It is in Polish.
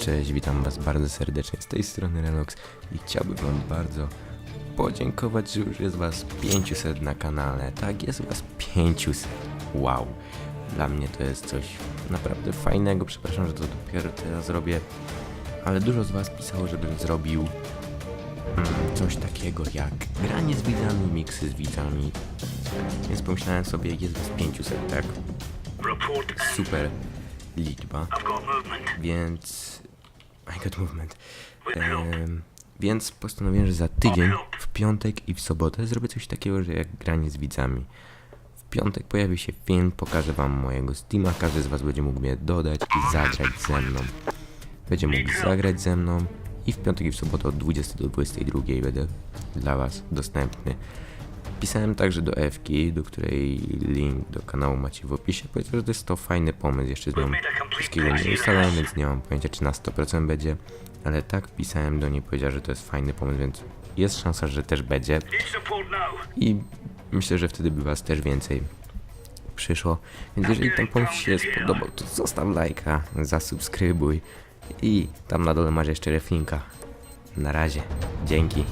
Cześć, witam was bardzo serdecznie z tej strony Relox i chciałbym wam bardzo podziękować, że już jest was 500 na kanale. Tak, jest was 500. Wow. Dla mnie to jest coś naprawdę fajnego. Przepraszam, że to dopiero teraz robię, ale dużo z was pisało, żebym zrobił mm, coś takiego jak granie z widzami, miksy z widzami. Więc pomyślałem sobie, jest was 500, tak? Super liczba. Więc. I got movement. Em, więc postanowiłem, że za tydzień, w piątek i w sobotę zrobię coś takiego, że jak granie z widzami. W piątek pojawi się film, pokażę wam mojego Steama, każdy z was będzie mógł mnie dodać i zagrać ze mną. Będzie mógł zagrać ze mną i w piątek i w sobotę od 20 do 22 będę dla was dostępny. Pisałem także do Ewki, do której link do kanału macie w opisie. Powiedział, że to jest to fajny pomysł, jeszcze z nią wszystkiego nie ustalałem, więc nie mam pojęcia czy na 100% będzie, ale tak pisałem do niej, powiedziała, że to jest fajny pomysł, więc jest szansa, że też będzie i myślę, że wtedy by was też więcej przyszło. Więc jeżeli ten pomysł się spodobał, to zostaw lajka, zasubskrybuj i tam na dole masz jeszcze reflinka. Na razie, dzięki.